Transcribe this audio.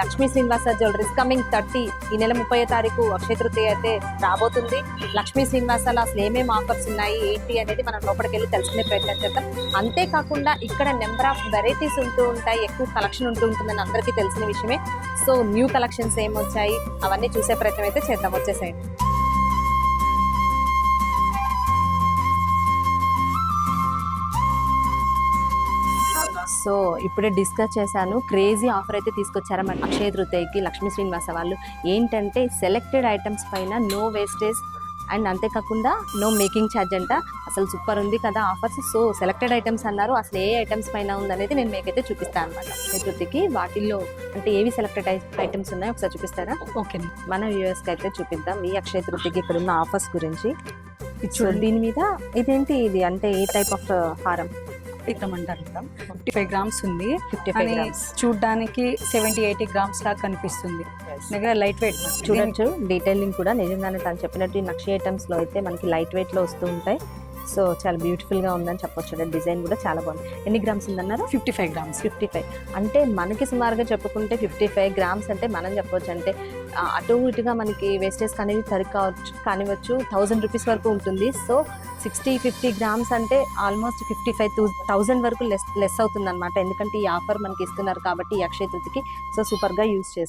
Lakshmi Srinivasa jewelleries coming thirty ఈ నెల ముప్పై తారీఖు అక్షయ తృతీయ అయితే రాబోతుంది. లక్ష్మీ శ్రీనివాసాలు అసలు ఏమేమి ఆఫర్స్ ఉన్నాయి. ఏంటి అనేది మనం లోపలికి వెళ్ళి తెలుసుకునే ప్రయత్నం చేద్దాం. అంతేకాకుండా ఇక్కడ నెంబర్ ఆఫ్ వెరైటీస్ ఉంటూ ఉంటాయి. ఎక్కువ కలెక్షన్ ఉంటూ ఉంటుందని అందరికీ తెలిసిన విషయమే. సో న్యూ కలెక్షన్స్ ఏమొచ్చాయి? అవన్నీ చూసే ప్రయత్నం అయితే చేద్దాం. వచ్చేసేయండి. సో ఇప్పుడే డిస్కస్ చేశాను. క్రేజీ ఆఫర్ అయితే తీసుకొచ్చారన్నమాట అక్షయ తృతీయకి లక్ష్మీ శ్రీనివాస వాళ్ళు. ఏంటంటే సెలెక్టెడ్ ఐటమ్స్ పైన నో వేస్టేజ్ అండ్ అంతేకాకుండా నో మేకింగ్ ఛార్జ్ అంట. అసలు సూపర్ ఉంది కదా ఆఫర్స్. సో సెలెక్టెడ్ ఐటమ్స్ అన్నారు. అసలు ఏ ఐటమ్స్ పైన ఉందనేది నేను మీకైతే చూపిస్తాను అనమాట తృతీయకి వాటిల్లో అంటే ఏవి సెలెక్టెడ్ ఐటమ్స్ ఉన్నాయో ఒకసారి చూపిస్తారా? ఓకే మన వ్యూవర్స్కి అయితే చూపిద్దాం ఈ అక్షయ తృతీయకి ఇక్కడ ఉన్న ఆఫర్స్ గురించి. దీని మీద ఇదేంటి ఇది? అంటే ఏ టైప్ ఆఫ్ హారం? విక్రమ్ అంటారు ఫిఫ్టీ ఫైవ్ గ్రామ్స్ ఉంది ఫిఫ్టీ ఫైవ్ చూడడానికి సెవెంటీ ఎయిటీ గ్రామ్స్ లాగా కనిపిస్తుంది. దగ్గర లైట్ వెయిట్ చూడొచ్చు. డీటెయిలింగ్ కూడా నిజంగానే తను చెప్పినట్టు నక్షి ఐటమ్స్లో అయితే మనకి లైట్ వెయిట్లో వస్తూ ఉంటాయి. సో చాలా బ్యూటిఫుల్గా ఉందని చెప్పొచ్చు. డిజైన్ కూడా చాలా బాగుంది. ఎన్ని గ్రామ్స్ ఉందన్నారు? Fifty five grams. Fifty five. అంటే మనకి సుమారుగా చెప్పుకుంటే ఫిఫ్టీ ఫైవ్ గ్రామ్స్ అంటే మనం చెప్పొచ్చు. అంటే అటు ఇటుగా మనకి వేస్టేజ్ అనేది సరి కావచ్చు కానివచ్చు థౌజండ్ రూపీస్ వరకు ఉంటుంది. సో సిక్స్టీ ఫిఫ్టీ గ్రామ్స్ అంటే ఆల్మోస్ట్ ఫిఫ్టీ ఫైవ్ థౌజండ్ వరకు లెస్ లెస్ అవుతుంది అనమాట ఎందుకంటే ఈ ఆఫర్ మనకి ఇస్తున్నారు కాబట్టి ఈ అక్షయ తృతికి సో సూపర్గా యూజ్ చేసుకో